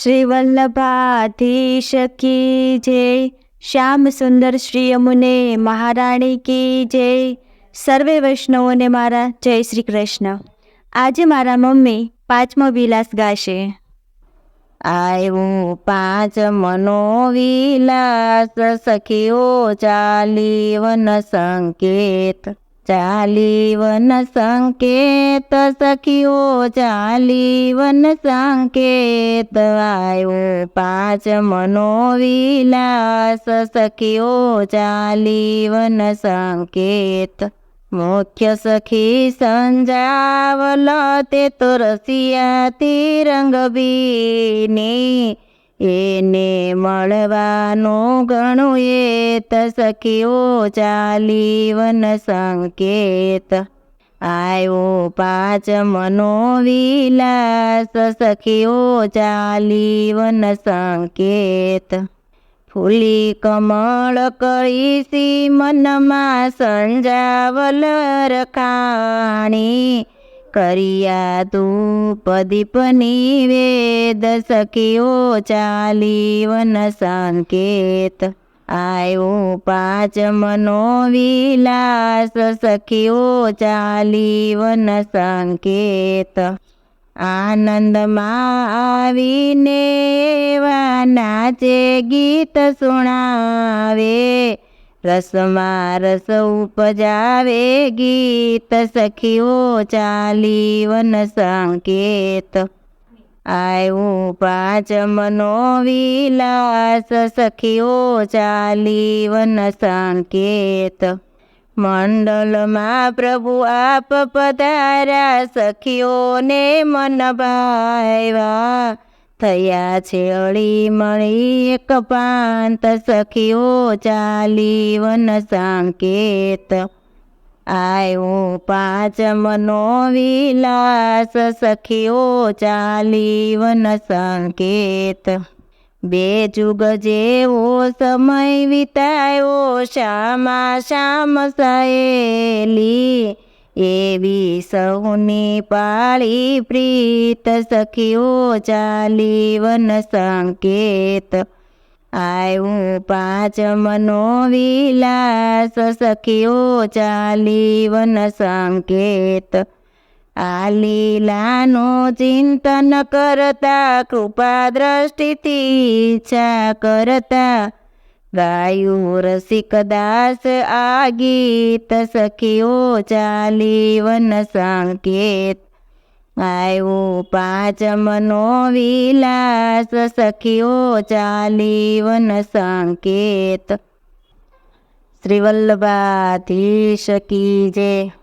શ્રી વલ્લભાધીશ કી જય, શ્યામ સુંદર શ્રી અમુને મહારાણી કી જય. સર્વે વૈષ્ણવોને મારા જય શ્રી કૃષ્ણ. આજે મારા મમ્મી પાંચમો વિલાસ ગાશે. આવ્યું પાંચ મનો વિલાસ, સખીઓ ચાલી વન સંકેત. ચાલી વન સંકેત સખીઓ ચાલી વન સંકેત આવ્યો પાંચ મનો વિલાસ સખીઓ ચાલી વન સંકેત. મુખ્ય સખી સંજાવલ, તે તો રસિયા તિરંગ બીની એને મળવાનું ઘણું એત સખીઓ ચાલી વન સંકેત. આવ્યો પાંચ મનો વિલાસ સખીઓ ચાલી વન સંકેત. ફૂલી કમળ કળીસી મનમાં સંજાવલ રખાણી. કરિયા ધૂપ દીપ નિવેદ સખીઓ ચાલી વન સંકેત આવ્યો પાંચ મનો વિલાસ સખીઓ ચાલી વન સંકેત આનંદમાં આવીને નાચે ગીત સુણાવે રસમાં રસ ઉપજાવે ગીત સખીઓ ચાલી વન સંકેત. આવ્યું પાંચ મનો વિલાસ સખીઓ ચાલી વન સંકેત. મંડળમાં પ્રભુ આપ પધાર્યા સખીઓને મન ભાવ્યા થયા છે, અળી મળી એક પાંત સખીઓ ચાલી વન સાંકેત. આવ્યો પાંચ મનો વિલાસ સખીઓ ચાલી વન સંકેત. બે જુગ જેવો સમય વિતાયો, શ્યામા શ્યામ સહેલી. એવી સૌની પાળી પ્રીત સખીઓ ચાલી વન સંકેત આવ્યું પાંચ મનો વિલાસ સખીઓ ચાલી વન સંકેત. આ લીલાનું ચિંતન કરતા કૃપા દ્રષ્ટિથી ઈચ્છા કરતા ગાયું રસિક દાસ આ ગીત સખીઓ ચાલી વન સંકેત. આવ્યું પાંચ મનો વિલાસ સખીઓ ચાલી વન સંકેત. શ્રી વલ્લભાધીશ કી જય.